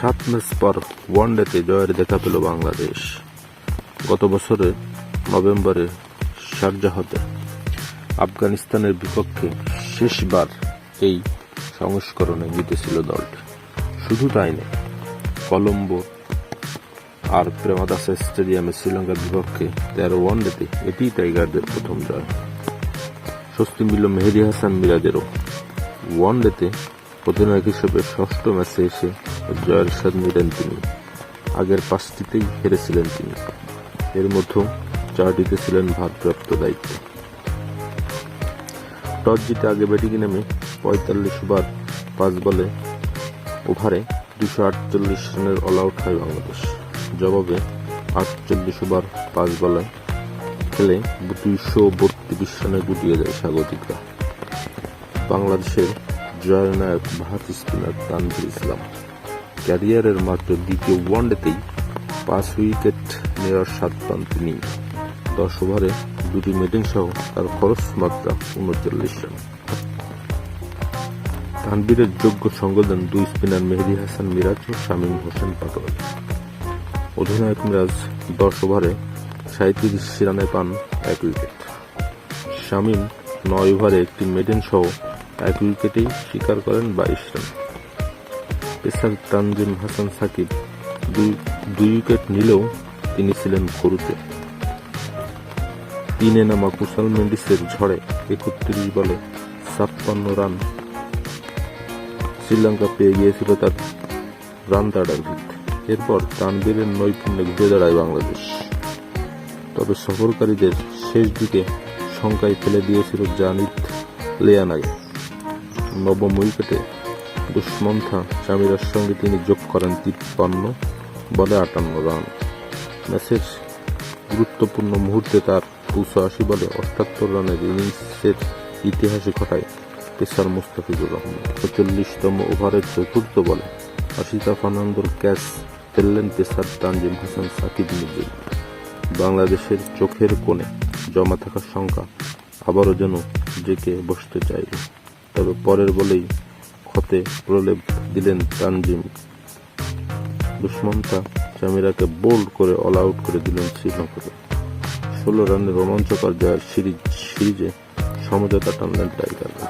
সাত ম্যাচ পর ওয়ানডেতে জয়ের দেখা পেল বাংলাদেশ। গত বছরে নভেম্বরে শারজাহতে আফগানিস্তানের বিপক্ষে শেষবার এই সংস্করণে জিতেছিল দলটি শুধু তাই নয়, কলম্বো আর প্রেমাদাসা স্টেডিয়ামে শ্রীলঙ্কার বিপক্ষে তেরো ওয়ানডেতে এটি টাইগারদের প্রথম জয়। স্বস্তি মিলল মেহেদি হাসান মিরাজেরও। ওয়ানডেতে অধিনায়ক হিসেবে ষষ্ঠ ম্যাচে এসে জয়ের স্বাদ নিলেন তিনি। আগের পাঁচটিতেই হেরেছিলেন তিনি। এর মধ্যে চারটিতে ছিলেন ভারপ্রাপ্ত দায়িত্ব। টস জিতে আগে ব্যাটিংয়ে নেমে পঁয়তাল্লিশ ওভার, পাঁচ বলে ওভারে দুশো আটচল্লিশ রানের অল আউট হয় বাংলাদেশ। জবাবে আটচল্লিশ ওভার, পাঁচ বলে খেলে দুইশো বত্রিশ রানে গুটিয়ে যায় স্বাগতিকরা। বাংলাদেশের জয়ের নায়ক স্পিনার তানভীর ইসলাম। ক্যারিয়ারের মাত্র দ্বিতীয় ওয়ানডেতেই পাঁচ উইকেট নেওয়ার স্বাদ পান তিনি। দশ ওভারে দুটি মেডিং সহ তার খরচ মাত্রা উনচল্লিশ রান। তানভীরের যোগ্য সঙ্গ দেন দুই স্পিনার মেহেদি হাসান মিরাজ ও শামীম হোসেন পাটোয়ারি। অধিনায়ক মিরাজ দশ ওভারে সাঁত্রিশ রানে পান এক উইকেট। শামীম নয় ওভারে একটি মেডেন সহ এক উইকেটেই শিকার করেন বাইশ রান। পেসার তানজিম হাসান সাকিব দুই উইকেট নিলেও তিনি ছিলেন খরুতে তিনে নামা কুশাল মেন্ডিসের ঝড়ে একত্রিশ বলে ছাপ্পান্ন রান। শ্রীলঙ্কা পেয়ে গিয়েছিল তার রান তাড়ার ভিত। এরপর তানবীরের নৈপুণ্যে ঘুরে দাঁড়ায় বাংলাদেশ। তবে সফরকারীদের শেষ দিকে শঙ্কায় ফেলে দিয়েছিল জানিত লেয়ানাই নবম উইকেটে দুষ্মন্থা চামিরার সঙ্গে তিনি যোগ করেন তিপ্পান্ন, বলে আটান্ন রান। ম্যাচের গুরুত্বপূর্ণ মুহূর্তে তার দুশো আশি বলে অষ্টাত্তর রানের ইনিংসের ইতিহাসে ঘটায় পেসার মুস্তাফিজুর রহমান। চল্লিশতম ওভারের চতুর্থ বলে আশিতা ফার্নান্দোর ক্যাচ ফেললেন পেসার তানজিম হাসান সাকিব মির্জা বাংলাদেশের চোখের কোণে জমা থাকার সংখ্যা আবারও যেন জেকে বসতে চাইল। তবে পরের বলেই ক্ষতে প্রলেপ দিলেন তানজিম। দুষ্মন্তা চামিরাকে বোল্ড করে অল আউট করে দিলেন শ্রীলঙ্কাকে ষোলো রানের রোমাঞ্চকর জয়ের সিরিজ সিরিজে সমঝোতা টানলেন টাইগাররা।